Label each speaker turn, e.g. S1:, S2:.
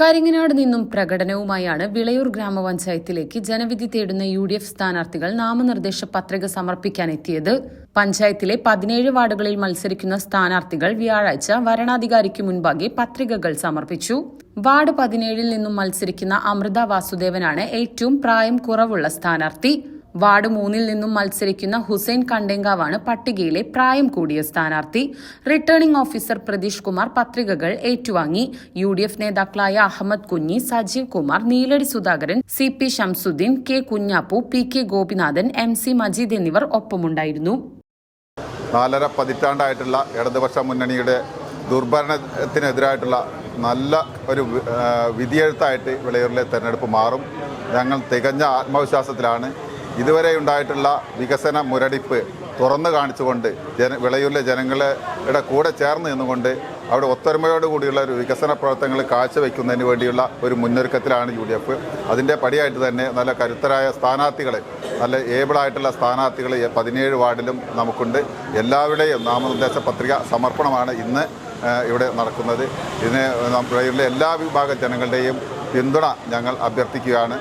S1: കരിങ്ങനാട് നിന്നും പ്രകടനവുമായാണ് വിളയൂർ ഗ്രാമപഞ്ചായത്തിലേക്ക് ജനവിധി തേടുന്ന യു ഡി എഫ് സ്ഥാനാർത്ഥികൾ നാമനിർദ്ദേശ പത്രിക സമർപ്പിക്കാനെത്തിയത്. പഞ്ചായത്തിലെ പതിനേഴ് വാർഡുകളിൽ മത്സരിക്കുന്ന സ്ഥാനാർത്ഥികൾ വ്യാഴാഴ്ച വരണാധികാരിക്ക് മുൻപാകെ പത്രികകൾ സമർപ്പിച്ചു. വാർഡ് പതിനേഴിൽ നിന്നും മത്സരിക്കുന്ന അമൃത വാസുദേവനാണ് ഏറ്റവും പ്രായം കുറവുള്ള സ്ഥാനാർത്ഥി. വാർഡ് മൂന്നിൽ നിന്നും മത്സരിക്കുന്ന ഹുസൈൻ കണ്ടെങ്കാവാണ് പട്ടികയിലെ പ്രായം കൂടിയ സ്ഥാനാർത്ഥി. റിട്ടേണിംഗ് ഓഫീസർ പ്രതീഷ് കുമാർ പത്രികകൾ ഏറ്റുവാങ്ങി. യു ഡി എഫ് നേതാക്കളായ Ahmed Kunhi Sajeev Kumar Neeladi Sudhakaran C P Shamsuddin K Kunhappu P K Gopinathan M C Majeed എന്നിവർ ഒപ്പമുണ്ടായിരുന്നു.
S2: നാലര പതിറ്റാണ്ടായിട്ടുള്ള ഇടതുപക്ഷ മുന്നണിയുടെ ദുർഭരണത്തിനെതിരായിട്ടുള്ള നല്ല ഒരു വിധിയെഴുത്തായിട്ട് വിളയൂരിലെ തെരഞ്ഞെടുപ്പ് മാറും. ഞങ്ങൾ തികഞ്ഞ ആത്മവിശ്വാസത്തിലാണ്. ഇതുവരെ ഉണ്ടായിട്ടുള്ള വികസന മുരടിപ്പ് തുറന്നു കാണിച്ചുകൊണ്ട് ജന വിളയൂരിലെ ജനങ്ങളുടെ കൂടെ ചേർന്ന് നിന്നുകൊണ്ട് അവിടെ ഒത്തൊരുമയോട് കൂടിയുള്ള ഒരു വികസന പ്രവർത്തനങ്ങൾ കാഴ്ചവെക്കുന്നതിന് വേണ്ടിയുള്ള ഒരു മുന്നൊരുക്കത്തിലാണ് യു ഡി എഫ്. അതിന്റെ പടിയായിട്ട് തന്നെ നല്ല കരുത്തരായ സ്ഥാനാർത്ഥികളെ നല്ല ഏബിളായിട്ടുള്ള സ്ഥാനാർത്ഥികൾ പതിനേഴ് വാർഡിലും നമുക്കുണ്ട്. എല്ലാവരുടെയും നാമനിർദ്ദേശ പത്രിക സമർപ്പണമാണ് ഇന്ന് ഇവിടെ നടക്കുന്നത്. ഇതിന് നമ്മുടെ എല്ലാ വിഭാഗ ജനങ്ങളുടെയും പിന്തുണ ഞങ്ങൾ അഭ്യർത്ഥിക്കുകയാണ്.